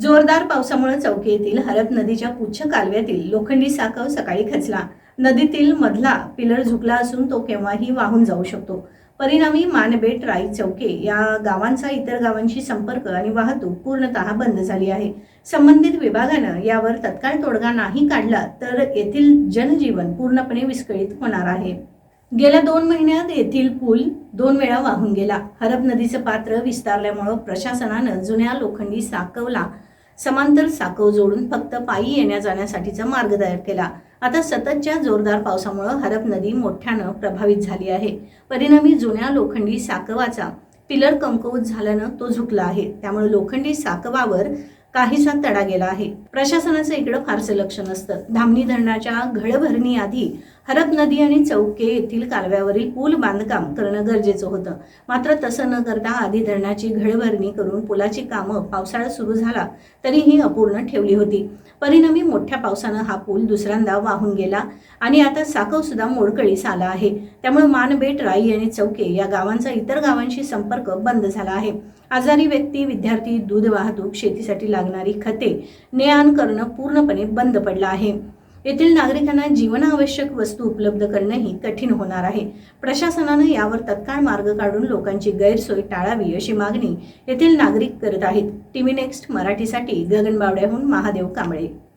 जोरदार पावसामुळे चौकी येथील हरप नदीच्या पुच्छ कालव्यातील लोखंडी साकव सकाळी खचला. नदीतील मधला पिलर झुकला असून तो केव्हाही वाहून जाऊ शकतो. परिणामी मानबेट राई चौके या गावांचा इतर गावांशी संपर्क आणि वाहतूक पूर्णतः बंद झाली आहे. संबंधित विभागानं यावर तत्काळ तोडगा नाही काढला तर येथील जनजीवन पूर्णपणे विस्कळीत होणार आहे. गेल्या दोन महिन्यात येथील पूल दोन वेळा वाहून गेला. हरप नदीचं पात्र विस्तारल्यामुळं प्रशासनानं जुन्या लोखंडी साकवला समांतर साकव जोडून फक्त पायी येण्या जाण्यासाठीचा मार्ग तयार केला. आता सततच्या जोरदार पावसामुळं हरप नदी मोठ्यानं प्रभावित झाली आहे. परिणामी जुन्या लोखंडी साकवाचा पिलर कमकुवत झाल्यानं तो झुकला आहे. त्यामुळे लोखंडी साकवावर काहीसा तडा गेला आहे. प्रशासनाचं इकडं फारसं लक्ष नसतं. धामणी धरणाच्या घडभरणी आधी हरप नदी आणि चौके येथील कालव्यावरील पूल बांधकाम करणं गरजेचं होतं. मात्र तसं न करता आधी धरणाची घळभरणी करून पुलाची कामं पावसाळा सुरू झाला तरीही अपूर्ण ठेवली होती. परिणामी मोठ्या पावसानं हा पूल दुसऱ्यांदा वाहून गेला आणि आता साकव सुद्धा मोडकळीस आला आहे. त्यामुळे मानबेट राई आणि चौके या गावांचा इतर गावांशी संपर्क बंद झाला आहे. आजारी व्यक्ती विद्यार्थी दूध वाहतूक शेतीसाठी लागणारी खते ने आण करणं पूर्णपणे बंद पडलं आहे. येथील नागरिकांना जीवनावश्यक वस्तू उपलब्ध करणंही कठीण होणार आहे. प्रशासनानं यावर तत्काळ मार्ग काढून लोकांची गैरसोय टाळावी अशी मागणी येथील नागरिक करत आहेत. टीव्ही नेक्स्ट मराठीसाठी गगनबावड्याहून महादेव कांबळे.